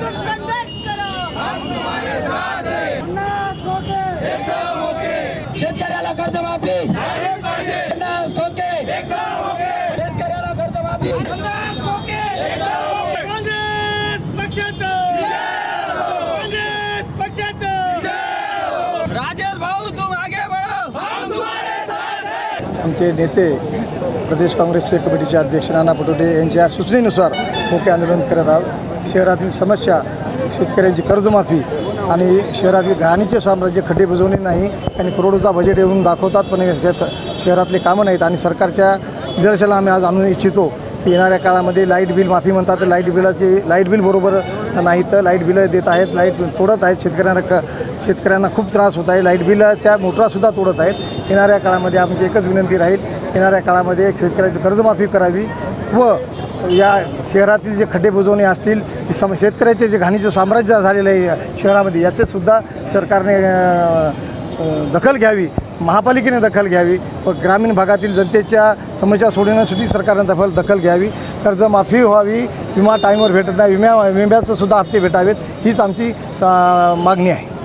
तुम संघर्ष करो. शेतकऱ्याला कर्जमाफी पन्नास शेतकऱ्याला कर्जमाफी काँग्रेस पक्षाचं। काँग्रेस पक्षाचं। राजेश भाऊ तुम आगे बढ़ो. आमचे नेते प्रदेश काँग्रेसचे कमिटीचे अध्यक्ष नाना पटोले यांच्या सूचनेनुसार मोठे आंदोलन करत आहोत. शहरातील समस्या शेतकऱ्यांची कर्जमाफी आणि शहरातील घाणीचे साम्राज्य खड्डे बुजवणे नाही आणि करोडोचा बजेट येऊन दाखवतात पण याचं शेत- शहरातले कामं नाहीत. आणि सरकारच्या निदर्शनाला आम्ही आज आणू इच्छितो की येणाऱ्या काळामध्ये लाइट बिल माफी म्हणतात तर लाइट बिलाचे लाइट बिल बरोबर नाही तर लाइट बिलं देत आहेत लाइट तोडत आहेत. शेतकऱ्यांना क शेतकऱ्यांना खूप त्रास होत आहे. लाइट बिलाच्या मोटरासुद्धा तोडत आहेत. येणाऱ्या काळामध्ये आमची एकच विनंती राहील. येणाऱ्या काळामध्ये शेतकऱ्याची कर्जमाफी करावी. व या शहरातील जे खड्डे बुजवणे असतील की सम शेतकऱ्याचे जे घाणीचं साम्राज्य झालेलं आहे शहरामध्ये याचेसुद्धा सरकारने दखल घ्यावी महापालिकेने दखल घ्यावी व ग्रामीण भागातील जनतेच्या समस्या सोडवण्यासाठी सरकारनं दखल दखल घ्यावी. कर्जमाफी व्हावी विमा टाईमवर भेटत नाही विम्या विम्याचंसुद्धा हप्ते भेटावेत हीच आमची मागणी आहे.